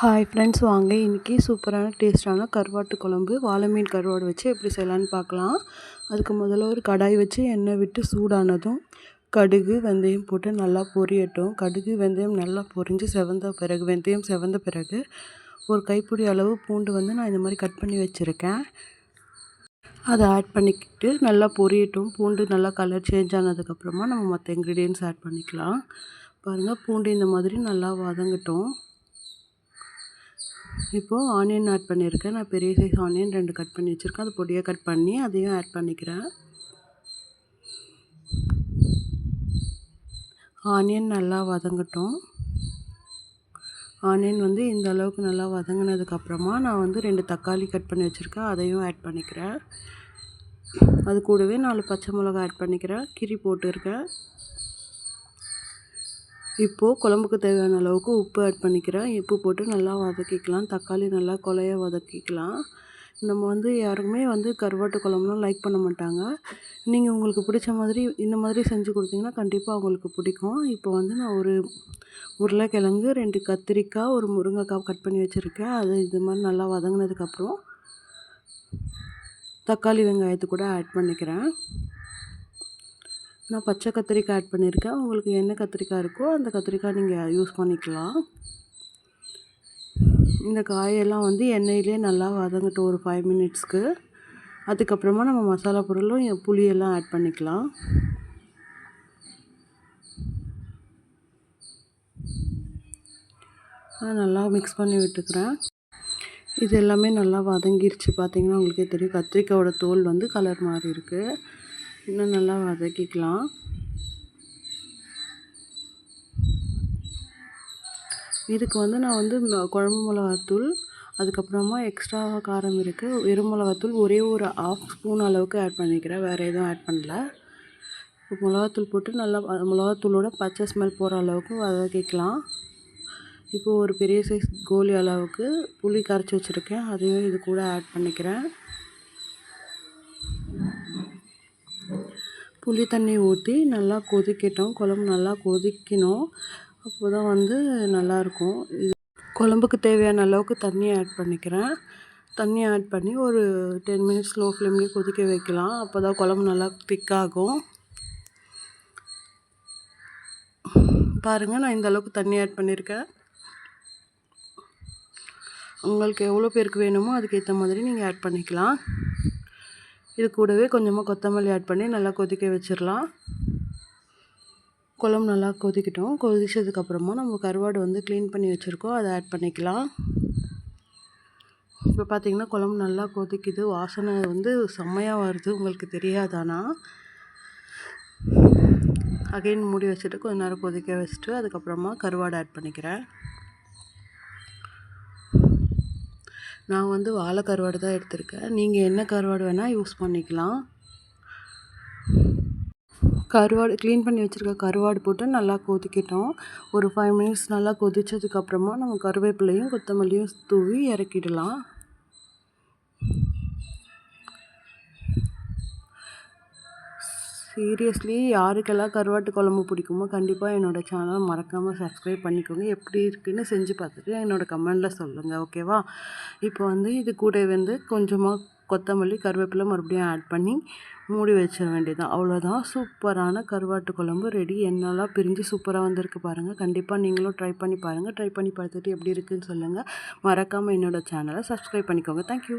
Hi friends வாங்க. இன்றைக்கி சூப்பரான டேஸ்ட்டான கருவாட்டு குழம்பு வாழை மீன் கருவாடு வச்சு எப்படி செய்யலான்னு பார்க்கலாம். அதுக்கு முதல்ல ஒரு கடாய் வச்சு எண்ணெய் விட்டு சூடானதும் கடுகு வெந்தயம் போட்டு நல்லா பொரியட்டும். கடுகு வெந்தயம் நல்லா பொரிஞ்சு செவந்த பிறகு வெந்தயம் செவந்த பிறகு ஒரு கைப்பிடி அளவு பூண்டு வந்து நான் இந்த மாதிரி கட் பண்ணி வச்சுருக்கேன். அதை ஆட் பண்ணிக்கிட்டு நல்லா பொரியட்டும். பூண்டு நல்லா கலர் சேஞ்ச் ஆனதுக்கப்புறமா நம்ம மற்ற இன்க்ரீடியன்ஸ் ஆட் பண்ணிக்கலாம். பாருங்கள் பூண்டு இந்த மாதிரி நல்லா வதங்கட்டும். இப்போது ஆனியன் ஆட் பண்ணியிருக்கேன். நான் பெரிய சைஸ் ஆனியன் ரெண்டு கட் பண்ணி வச்சுருக்கேன். அது பொடியாக கட் பண்ணி அதையும் ஆட் பண்ணிக்கிறேன். ஆனியன் நல்லா வதங்கட்டும். ஆனியன் வந்து இந்த அளவுக்கு நல்லா வதங்கினதுக்கப்புறமா நான் வந்து ரெண்டு தக்காளி கட் பண்ணி வச்சுருக்கேன். அதையும் ஆட் பண்ணிக்கிறேன். அது கூடவே நாலு பச்சை மிளகா ஆட் பண்ணிக்கிறேன். கிரி போட்டுருக்கேன். இப்போது குழம்புக்கு தேவையான அளவுக்கு உப்பு ஆட் பண்ணிக்கிறேன். உப்பு போட்டு நல்லா வதக்கிக்கலாம். தக்காளி நல்லா கொலைய வதக்கிக்கலாம். நம்ம வந்து யாருக்குமே வந்து கருவாட்டு குழம்புலாம் லைக் பண்ண மாட்டாங்க. நீங்கள் உங்களுக்கு பிடிச்ச மாதிரி இந்த மாதிரி செஞ்சு கொடுத்தீங்கன்னா கண்டிப்பாக அவங்களுக்கு பிடிக்கும். இப்போ வந்து நான் ஒரு உருளைக்கிழங்கு ரெண்டு கத்திரிக்காய் ஒரு முருங்கைக்காய் கட் பண்ணி வச்சுருக்கேன். அது இது மாதிரி நல்லா வதங்கினதுக்கப்புறம் தக்காளி வெங்காயத்தை கூட ஆட் பண்ணிக்கிறேன். நான் பச்சை கத்திரிக்காய் ஆட் பண்ணியிருக்கேன். உங்களுக்கு என்ன கத்திரிக்காய் இருக்கோ அந்த கத்திரிக்காய் நீங்கள் யூஸ் பண்ணிக்கலாம். இந்த காயெல்லாம் வந்து எண்ணெயிலே நல்லா வதங்கட்டும் ஒரு ஃபைவ் மினிட்ஸ்க்கு அதுக்கப்புறமா நம்ம மசாலா பொருளும் புளியெல்லாம் ஆட் பண்ணிக்கலாம். நல்லா மிக்ஸ் பண்ணி விட்டுக்கிறேன். இது எல்லாமே நல்லா வதங்கிருச்சு. பார்த்தீங்கன்னா உங்களுக்கே தெரியும். கத்திரிக்காயோட தோல் வந்து கலர் மாறி இருக்குது இன்னும் நல்லா வதக்கிக்கலாம். இதுக்கு வந்து நான் வந்து குழம்பு மிளகாத்தூள் அதுக்கப்புறமா எக்ஸ்ட்ராவாக காரம் இருக்குது வெறும் மிளகாத்தூள் ஒரே ஒரு ஆஃப் ஸ்பூன் அளவுக்கு ஆட் பண்ணிக்கிறேன். வேறு எதுவும் ஆட் பண்ணல. இப்போ மிளகாத்தூள் போட்டு நல்லா மிளகாத்தூளோட பச்சை ஸ்மெல் போகிற அளவுக்கு வதக்கிக்கலாம். இப்போது ஒரு பெரிய சைஸ் கோலி அளவுக்கு புளி கரைச்சி வச்சுருக்கேன். அதையும் இது கூட ஆட் பண்ணிக்கிறேன். புளி தண்ணி ஊற்றி நல்லா கொதிக்கட்டும். குழம்பு நல்லா கொதிக்கணும். அப்போ தான் வந்து நல்லாயிருக்கும். இது குழம்புக்கு தேவையான அளவுக்கு தண்ணி ஆட் பண்ணிக்கிறேன். தண்ணி ஆட் பண்ணி ஒரு டென் மினிட்ஸ் லோ ஃப்ளேம்லேயே கொதிக்க வைக்கலாம். அப்போ தான் குழம்பு நல்லா திக்காகும் பாருங்கள் நான் இந்த அளவுக்கு தண்ணி ஆட் பண்ணியிருக்கேன் உங்களுக்கு எவ்வளோ பேருக்கு வேணுமோ அதுக்கேற்ற மாதிரி நீங்கள் ஆட் பண்ணிக்கலாம். இது கூடவே கொஞ்சமாக கொத்தமல்லி ஆட் பண்ணி நல்லா கொதிக்க வச்சிடலாம் குழம்பு நல்லா கொதிக்கட்டும். கொதிச்சதுக்கப்புறமா நம்ம கருவாடு வந்து க்ளீன் பண்ணி வச்சுருக்கோம். அதை ஆட் பண்ணிக்கலாம். இப்போ பார்த்திங்கன்னா குழம்பு நல்லா கொதிக்குது. வாசனை வந்து செம்மையாக வருது. உங்களுக்கு தெரியாதானா அகைன் மூடி வச்சுட்டு கொஞ்ச நேரம் கொதிக்க வச்சுட்டு அதுக்கப்புறமா கருவாடு ஆட் பண்ணிக்கிறேன். நான் வந்து வாழை கருவாடு தான் எடுத்திருக்கேன். நீங்கள் என்ன கருவாடு வேணால் யூஸ் பண்ணிக்கலாம். கருவாடு க்ளீன் பண்ணி வச்சுருக்க கருவாடு போட்டு நல்லா கொதிக்கிட்டோம். ஒரு ஃபைவ் மினிட்ஸ் நல்லா கொதித்ததுக்கப்புறமா நம்ம கருவேப்பிலையும் கொத்தமல்லியும் தூவி இறக்கிடலாம். சீரியஸ்லி யாருக்கெல்லாம் கருவாட்டு குழம்பு பிடிக்குமோ கண்டிப்பாக என்னோடய சேனல் மறக்காமல் சப்ஸ்கிரைப் பண்ணிக்கோங்க. எப்படி இருக்குதுன்னு செஞ்சு பார்த்துட்டு என்னோடய கமெண்டில் சொல்லுங்கள் ஓகேவா இப்போ வந்து இது கூட வந்து கொஞ்சமாக கொத்தமல்லி கருவேப்பிலை மறுபடியும் ஆட் பண்ணி மூடி வச்சிட வேண்டியதான் அவ்வளோதான் சூப்பரான கருவாட்டு குழம்பு ரெடி என்னெல்லாம் பிரிஞ்சு சூப்பராக வந்திருக்கு பாருங்கள் கண்டிப்பாக நீங்களும் ட்ரை பண்ணி பாருங்கள் ட்ரை பண்ணி பார்த்துட்டு எப்படி இருக்குதுன்னு சொல்லுங்கள் மறக்காமல் என்னோடய சேனலை சப்ஸ்கிரைப் பண்ணிக்கோங்க. தேங்க்யூ